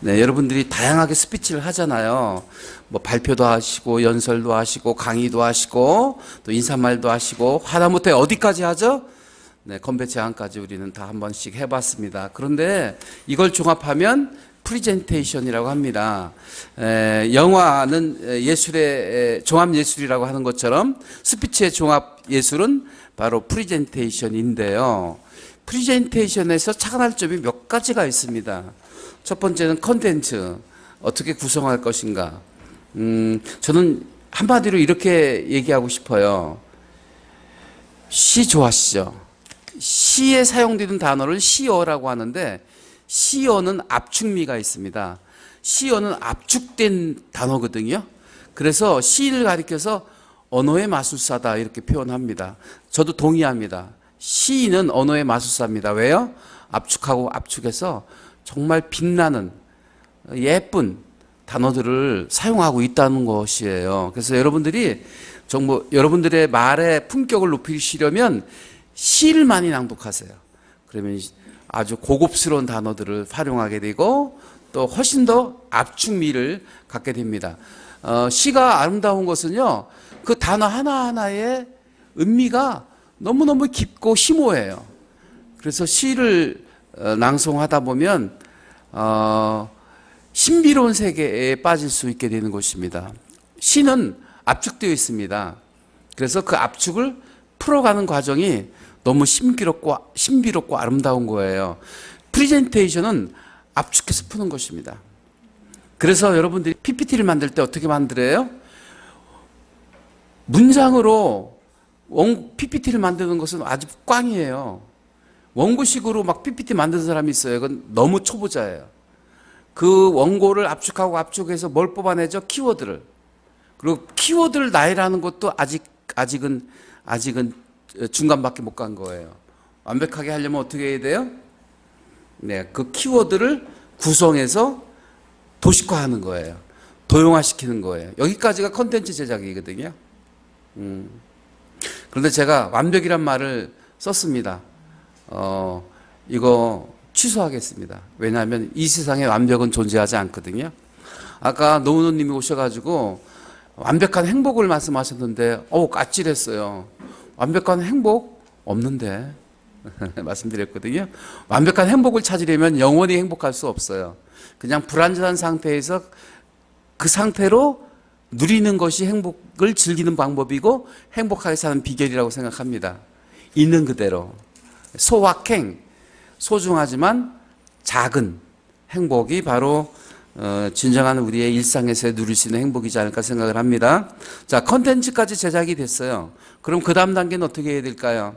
네, 여러분들이 다양하게 스피치를 하잖아요. 뭐 발표도 하시고 연설도 하시고 강의도 하시고 또 인사말도 하시고 하다못해 어디까지 하죠? 네, 건배 제안까지 우리는 다 한 번씩 해봤습니다. 그런데 이걸 종합하면 프리젠테이션이라고 합니다. 에, 영화는 예술의 에, 종합 예술이라고 하는 것처럼 스피치의 종합 예술은 바로 프리젠테이션인데요. 프리젠테이션에서 착안할 점이 몇 가지가 있습니다. 첫 번째는 컨텐츠 어떻게 구성할 것인가. 음, 저는 한마디로 이렇게 얘기하고 싶어요. 시 좋아하시죠? 시에 사용되는 단어를 시어라고 하는데 시어는 압축미가 있습니다. 시어는 압축된 단어거든요. 그래서 시를 가리켜서 언어의 마술사다 이렇게 표현합니다. 저도 동의합니다. 시인은 언어의 마술사입니다. 왜요? 압축하고 압축해서 정말 빛나는 예쁜 단어들을 사용하고 있다는 것이에요. 그래서 여러분들이 정말 여러분들의 말의 품격을 높이시려면 시를 많이 낭독하세요. 그러면 아주 고급스러운 단어들을 활용하게 되고 또 훨씬 더 압축미를 갖게 됩니다. 어, 시가 아름다운 것은요, 그 단어 하나하나의 의미가 너무너무 깊고 심오해요. 그래서 시를 어, 낭송하다 보면, 어, 신비로운 세계에 빠질 수 있게 되는 것입니다. 시는 압축되어 있습니다. 그래서 그 압축을 풀어가는 과정이 너무 신비롭고, 신비롭고 아름다운 거예요. 프리젠테이션은 압축해서 푸는 것입니다. 그래서 여러분들이 PPT를 만들 때 어떻게 만들어요? 문장으로 원, PPT를 만드는 것은 아주 꽝이에요. 원고식으로 막 PPT 만드는 사람이 있어요. 그건 너무 초보자예요. 그 원고를 압축하고 압축해서 뭘 뽑아내죠? 키워드를. 그리고 키워드를 나열하는 것도 아직, 아직은, 아직은 중간밖에 못 간 거예요. 완벽하게 하려면 어떻게 해야 돼요? 네, 그 키워드를 구성해서 도식화하는 거예요. 도용화시키는 거예요. 여기까지가 컨텐츠 제작이거든요. 음. 그런데 제가 완벽이란 말을 썼습니다. 어, 이거 취소하겠습니다. 왜냐하면 이 세상에 완벽은 존재하지 않거든요. 아까 노은호님이 오셔가지고 완벽한 행복을 말씀하셨는데, 어우, 까칠했어요. 완벽한 행복 없는데. 말씀드렸거든요. 완벽한 행복을 찾으려면 영원히 행복할 수 없어요. 그냥 불안전한 상태에서 그 상태로 누리는 것이 행복을 즐기는 방법이고 행복하게 사는 비결이라고 생각합니다. 있는 그대로. 소확행, 소중하지만 작은 행복이 바로 어, 진정한 우리의 일상에서 누릴 수 있는 행복이지 않을까 생각을 합니다. 자, 컨텐츠까지 제작이 됐어요. 그럼 그 다음 단계는 어떻게 해야 될까요?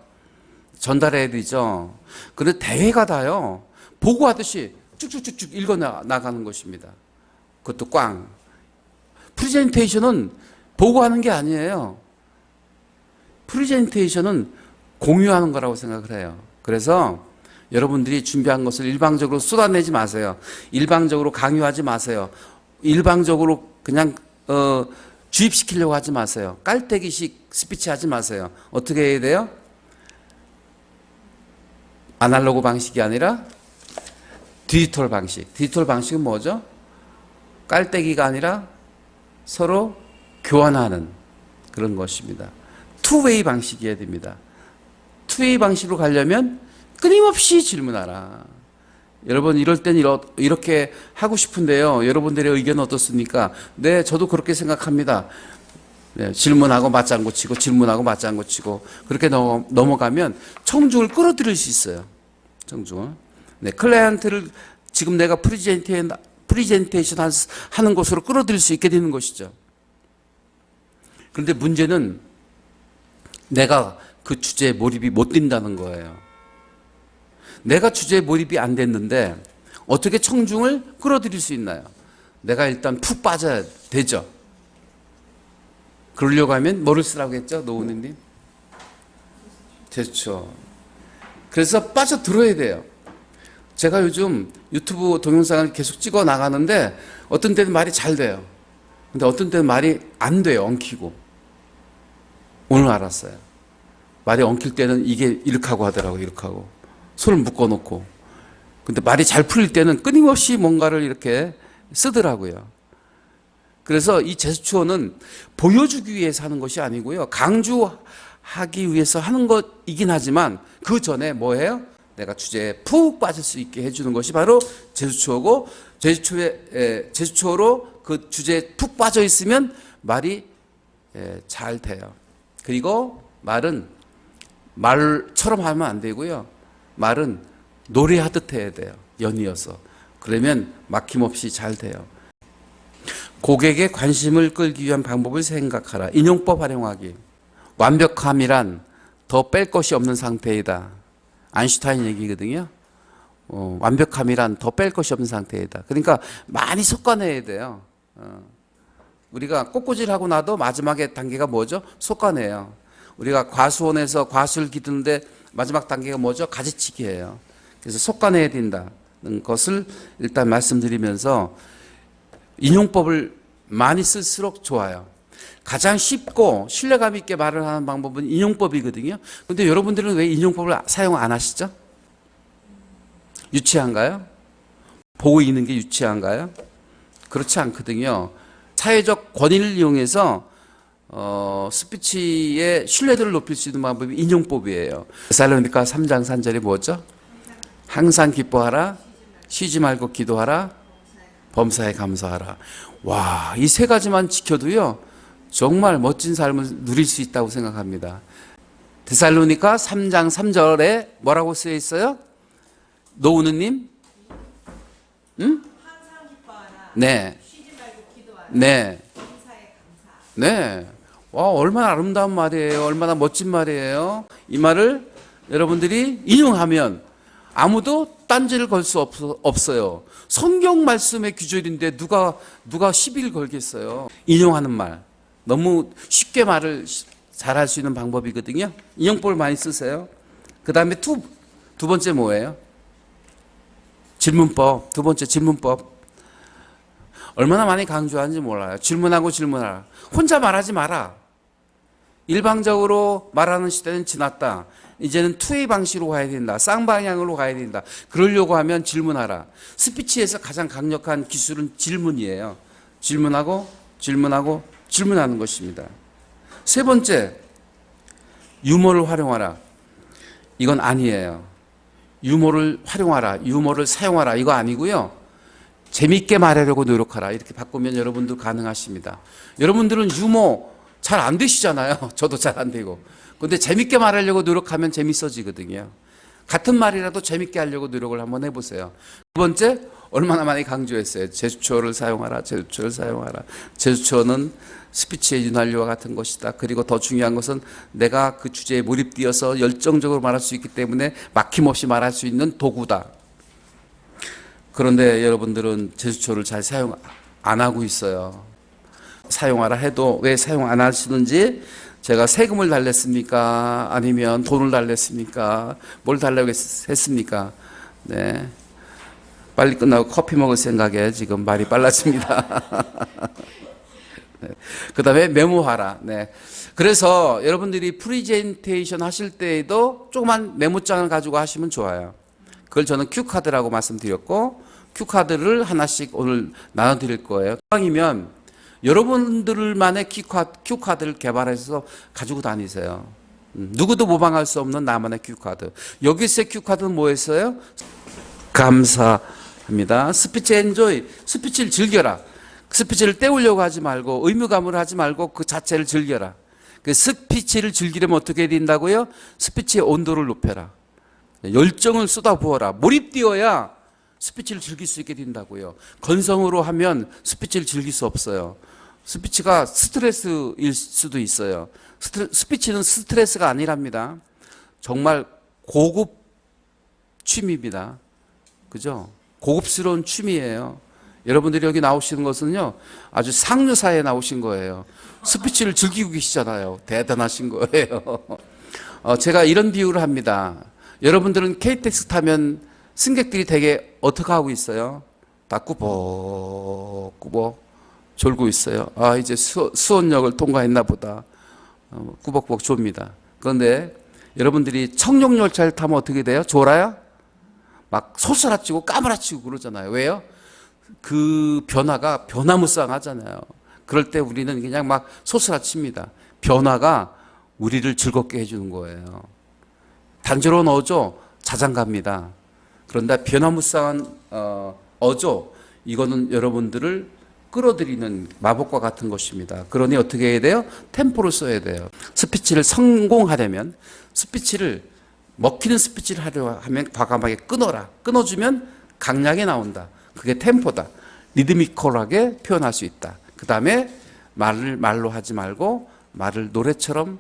전달해야 되죠. 그런데 대회가 다요. 보고하듯이 쭉쭉쭉쭉 읽어 나가는 것입니다. 그것도 꽝. 프레젠테이션은 보고하는 게 아니에요. 프레젠테이션은 공유하는 거라고 생각을 해요. 그래서 여러분들이 준비한 것을 일방적으로 쏟아내지 마세요. 일방적으로 강요하지 마세요. 일방적으로 그냥 어, 주입시키려고 하지 마세요. 깔때기식 스피치 하지 마세요. 어떻게 해야 돼요? 아날로그 방식이 아니라 디지털 방식. 디지털 방식은 뭐죠? 깔때기가 아니라 서로 교환하는 그런 것입니다. 투웨이 방식이어야 됩니다. 투웨이 방식으로 가려면 끊임없이 질문하라. 여러분 이럴 땐 이렇게 하고 싶은데요. 여러분들의 의견은 어떻습니까? 네, 저도 그렇게 생각합니다. 네, 질문하고 맞장구 치고 질문하고 맞장구 치고 그렇게 넘어가면 청중을 끌어들일 수 있어요. 청중을. 네, 클라이언트를 지금 내가 프리젠테, 프리젠테이션 하는 곳으로 끌어들일 수 있게 되는 것이죠. 그런데 문제는 내가 그 주제에 몰입이 못 된다는 거예요. 내가 주제에 몰입이 안 됐는데 어떻게 청중을 끌어들일 수 있나요? 내가 일단 푹 빠져야 되죠. 그러려고 하면 뭐를 쓰라고 했죠? 노우님? 제스처. 그래서 빠져들어야 돼요. 제가 요즘 유튜브 동영상을 계속 찍어 나가는데 어떤 때는 말이 잘 돼요. 근데 어떤 때는 말이 안 돼요. 엉키고. 오늘 알았어요. 말이 엉킬 때는 이게 이렇게 하고 하더라고, 이렇게 하고. 손을 묶어 놓고. 근데 말이 잘 풀릴 때는 끊임없이 뭔가를 이렇게 쓰더라고요. 그래서 이 제스처는 보여주기 위해서 하는 것이 아니고요. 강조하기 위해서 하는 것이긴 하지만 그 전에 뭐예요? 내가 주제에 푹 빠질 수 있게 해주는 것이 바로 제스처고 제스처에 에, 제스처로 그 주제에 푹 빠져 있으면 말이 에, 잘 돼요. 그리고 말은 말처럼 하면 안 되고요. 말은 노래하듯 해야 돼요. 연이어서. 그러면 막힘없이 잘 돼요. 고객의 관심을 끌기 위한 방법을 생각하라. 인용법 활용하기. 완벽함이란 더 뺄 것이 없는 상태이다. 아인슈타인 얘기거든요. 어, 완벽함이란 더 뺄 것이 없는 상태이다. 그러니까 많이 섞어내야 돼요. 어. 우리가 꽃꽂이를 하고 나도 마지막에 단계가 뭐죠? 솎아내요. 우리가 과수원에서 과수를 기르는데 마지막 단계가 뭐죠? 가지치기예요. 그래서 솎아내야 된다는 것을 일단 말씀드리면서 인용법을 많이 쓸수록 좋아요. 가장 쉽고 신뢰감 있게 말을 하는 방법은 인용법이거든요. 근데 여러분들은 왜 인용법을 사용 안 하시죠? 유치한가요? 보고 있는 게 유치한가요? 그렇지 않거든요. 사회적 권위를 이용해서 어, 스피치의 신뢰도를 높일 수 있는 방법이 인용법이에요. 살로니까 3장 3절이 뭐죠? 항상 기뻐하라, 쉬지 말고 기도하라, 범사에 감사하라. 와, 이 세 가지만 지켜도요, 정말 멋진 삶을 누릴 수 있다고 생각합니다. 데살로니가 3장 3절에 뭐라고 쓰여 있어요? 노우느님? 응? 항상 기뻐하라. 네. 네. 네. 와, 얼마나 아름다운 말이에요. 얼마나 멋진 말이에요. 이 말을 여러분들이 인용하면 아무도 딴지를 걸 수 없어요. 성경 말씀의 규절인데 누가, 누가 시비를 걸겠어요. 인용하는 말. 너무 쉽게 말을 잘할 수 있는 방법이거든요. 인용법을 많이 쓰세요. 그 다음에 두, 두 번째 뭐예요? 질문법. 두 번째 질문법. 얼마나 많이 강조하는지 몰라요. 질문하고 질문하라. 혼자 말하지 마라. 일방적으로 말하는 시대는 지났다. 이제는 투의 방식으로 가야 된다. 쌍방향으로 가야 된다. 그러려고 하면 질문하라. 스피치에서 가장 강력한 기술은 질문이에요. 질문하고 질문하고 질문하는 것입니다. 세 번째, 유머를 활용하라. 이건 아니에요. 유머를 활용하라. 유머를 사용하라. 이거 아니고요. 재밌게 말하려고 노력하라. 이렇게 바꾸면 여러분도 가능하십니다. 여러분들은 유머 잘 안 되시잖아요. 저도 잘 안 되고. 근데 재밌게 말하려고 노력하면 재밌어지거든요. 같은 말이라도 재밌게 하려고 노력을 한번 해보세요. 두 번째, 얼마나 많이 강조했어요. 제주초를 사용하라, 제주초를 사용하라. 제주초는 스피치의 윤활유와 같은 것이다. 그리고 더 중요한 것은 내가 그 주제에 몰입되어서 열정적으로 말할 수 있기 때문에 막힘없이 말할 수 있는 도구다. 그런데 여러분들은 제주초를 잘 사용 안 하고 있어요. 사용하라 해도 왜 사용 안 하시는지 제가 세금을 달랬습니까? 아니면 돈을 달랬습니까? 뭘 달라고 했- 했습니까? 네. 빨리 끝나고 커피 먹을 생각에 지금 말이 빨라집니다. 네. 그 다음에 메모하라. 네. 그래서 여러분들이 프리젠테이션 하실 때에도 조그만 메모장을 가지고 하시면 좋아요. 그걸 저는 큐카드라고 말씀드렸고, 큐카드를 하나씩 오늘 나눠드릴 거예요. 이면 여러분들만의 큐카- 큐카드를 개발해서 가지고 다니세요. 음, 누구도 모방할 수 없는 나만의 큐카드. 여기서의 큐카드는 뭐였어요? 감사합니다. 스피치 엔조이. 스피치를 즐겨라. 스피치를 때우려고 하지 말고 의무감을 하지 말고 그 자체를 즐겨라. 그 스피치를 즐기려면 어떻게 해야 된다고요? 스피치의 온도를 높여라. 열정을 쏟아부어라. 몰입되어야 스피치를 즐길 수 있게 된다고요. 건성으로 하면 스피치를 즐길 수 없어요. 스피치가 스트레스일 수도 있어요. 스트, 스피치는 스트레스가 아니랍니다. 정말 고급 취미입니다. 그죠? 고급스러운 취미예요. 여러분들이 여기 나오시는 것은요, 아주 상류사에 나오신 거예요. 스피치를 즐기고 계시잖아요. 대단하신 거예요. 어, 제가 이런 비유를 합니다. 여러분들은 KTX 타면 승객들이 되게 어떻게 하고 있어요? 다 꾸벅꾸벅 졸고 있어요. 아, 이제 수, 수원역을 통과했나 보다. 어, 꾸벅꾸벅 좁니다. 그런데 여러분들이 청룡열차를 타면 어떻게 돼요? 졸아요? 막 소스라치고 까무라치고 그러잖아요. 왜요? 그 변화가 변화무쌍하잖아요. 그럴 때 우리는 그냥 막 소스라칩니다. 변화가 우리를 즐겁게 해주는 거예요. 단조로운 어조 자장가입니다. 그런데 변화무쌍한 어, 어조 이거는 여러분들을 끌어들이는 마법과 같은 것입니다. 그러니 어떻게 해야 돼요? 템포를 써야 돼요. 스피치를 성공하려면 스피치를 먹히는 스피치를 하려 하면 과감하게 끊어라. 끊어주면 강약이 나온다. 그게 템포다. 리드미컬하게 표현할 수 있다. 그 다음에 말을 말로 하지 말고 말을 노래처럼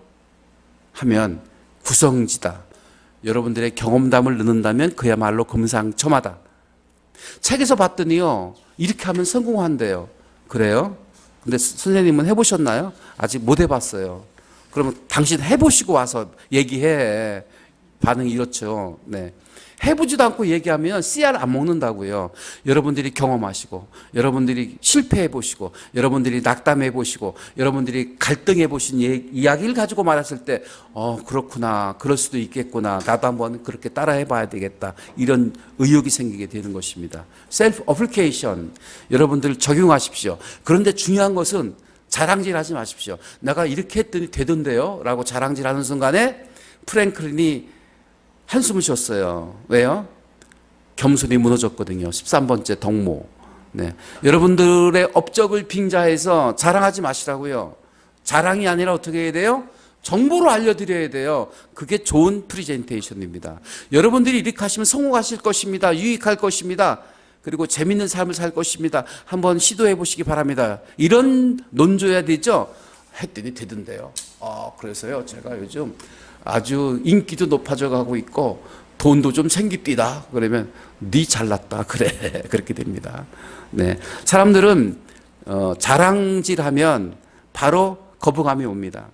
하면 구성지다. 여러분들의 경험담을 넣는다면 그야말로 금상첨화다. 책에서 봤더니요, 이렇게 하면 성공한대요. 그래요? 근데 스- 선생님은 해보셨나요? 아직 못 해봤어요. 그러면 당신 해보시고 와서 얘기해. 반응이 이렇죠. 네. 해보지도 않고 얘기하면 씨알 안 먹는다고요. 여러분들이 경험하시고, 여러분들이 실패해 보시고, 여러분들이 낙담해 보시고, 여러분들이 갈등해 보신 예- 이야기를 가지고 말했을 때, 어, 그렇구나. 그럴 수도 있겠구나. 나도 한번 그렇게 따라해 봐야 되겠다. 이런 의욕이 생기게 되는 것입니다. 셀프 어플리케이션. 여러분들 적용하십시오. 그런데 중요한 것은 자랑질 하지 마십시오. 내가 이렇게 했더니 되던데요? 라고 자랑질 하는 순간에 프랭클린이 한숨을 쉬었어요. 왜요? 겸손이 무너졌거든요. 13번째 덕모. 네. 여러분들의 업적을 빙자해서 자랑하지 마시라고요. 자랑이 아니라 어떻게 해야 돼요? 정보로 알려드려야 돼요. 그게 좋은 프리젠테이션입니다. 여러분들이 이렇게 하시면 성공하실 것입니다. 유익할 것입니다. 그리고 재밌는 삶을 살 것입니다. 한번 시도해 보시기 바랍니다. 이런 논조야 되죠? 했더니 되던데요. 아, 그래서요. 제가 요즘 아주 인기도 높아져 가고 있고 돈도 좀 생깁디다. 그러면 네 잘났다. 그래. 그렇게 됩니다. 네. 사람들은 어, 자랑질하면 바로 거부감이 옵니다.